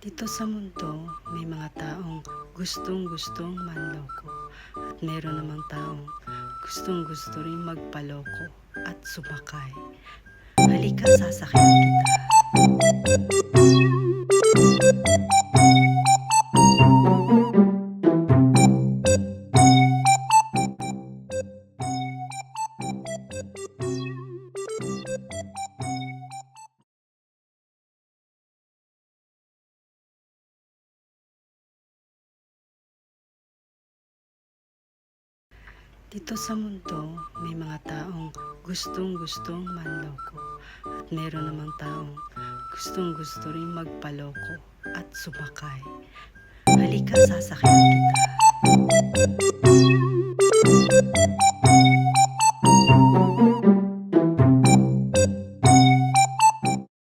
Dito sa mundo, may mga taong gustong-gustong manloko at meron namang taong gustong-gusto rin magpaloko at sumakay. Halika, sasakyan kita. Dito sa mundo, may mga taong gustong-gustong manloko at meron namang taong gustong-gusto rin magpaloko at sumakay. Halika, sasakyan kita.